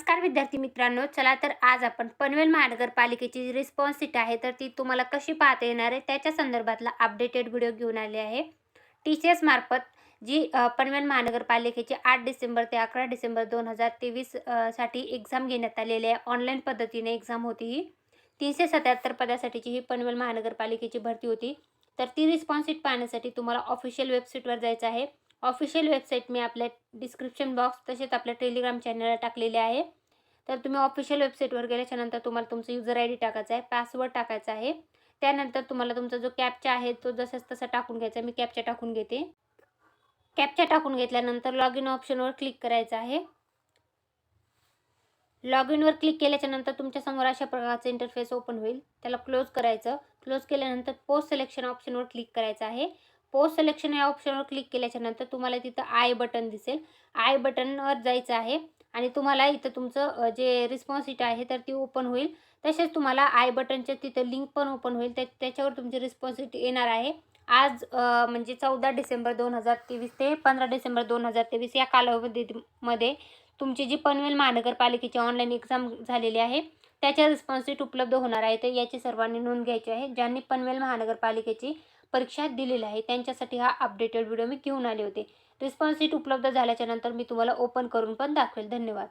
नमस्कार विद्यार्थी मित्रांनो चला तर आज आपण पनवेल महानगरपालिकेची जी रिस्पॉन्स सीट आहे तर ती तुम्हाला कशी पाहता येणार आहे त्याच्या संदर्भातला अपडेटेड व्हिडिओ घेऊन आले आहे. टी सी एस मार्फत जी पनवेल महानगरपालिकेची आठ डिसेंबर ते अकरा डिसेंबर दोन हजार तेवीससाठी एक्झाम घेण्यात आलेली आहे. ऑनलाईन पद्धतीने एक्झाम होती ही. तीनशे सत्याहत्तर पदासाठीची ही पनवेल महानगरपालिकेची भरती होती. तर ती रिस्पॉन्स सीट पाहण्यासाठी तुम्हाला ऑफिशियल वेबसाईटवर जायचं आहे. ऑफिशियल वेबसाईट मी आपल्या डिस्क्रिप्शन बॉक्स तसेच आपल्या टेलिग्राम चॅनलला टाकलेले आहे. तर तुम्ही ऑफिशियल वेबसाईटवर गेल्याच्यानंतर तुम्हाला तुमचं युजर आय डी टाकायचा आहे पासवर्ड टाकायचा आहे. त्यानंतर तुम्हाला तुमचा जो कॅपचा आहे तो जसाच तसा टाकून घ्यायचा मी कॅपचा टाकून घेते. कॅपचा टाकून घेतल्यानंतर लॉग इन ऑप्शनवर क्लिक करायचं आहे. लॉग इनवर क्लिक केल्याच्यानंतर तुमच्यासमोर अशा प्रकारचं इंटरफेस ओपन होईल. त्याला क्लोज करायचं. क्लोज केल्यानंतर पोस्ट सिलेक्शन ऑप्शनवर क्लिक करायचं आहे. पोस्ट सिलेक्शन या ऑप्शनवर क्लिक केल्याच्यानंतर तुम्हाला तिथं आय बटन दिसेल. आय बटनवर जायचं आहे आणि तुम्हाला इथं तुमचं जे रिस्पॉन्सिटी आहे तर ती ओपन होईल. तसेच तुम्हाला आय बटनच्या तिथं लिंक पण ओपन होईल. त्या त्याच्यावर तुमची रिस्पॉन्सिटी येणार आहे. आज म्हणजे चौदा डिसेंबर दोन हजार तेवीस ते पंधरा डिसेंबर दोन हजार तेवीस या कालावधीमध्ये तुमची जी पनवेल महानगरपालिकेची ऑनलाईन एक्झाम झालेली आहे त्याच्या रिस्पॉन्सिट उपलब्ध होणार आहे. तर याची सर्वांनी नोंद घ्यायची आहे. ज्यांनी पनवेल महानगरपालिकेची परीक्षा दिलेल्या आहे त्यांच्यासाठी हा अपडेटेड व्हिडिओ मी घेऊन आले होते. रिस्पॉन्स शीट उपलब्ध झाल्याच्यानंतर मी तुम्हाला ओपन करून पण दाखवेल. धन्यवाद.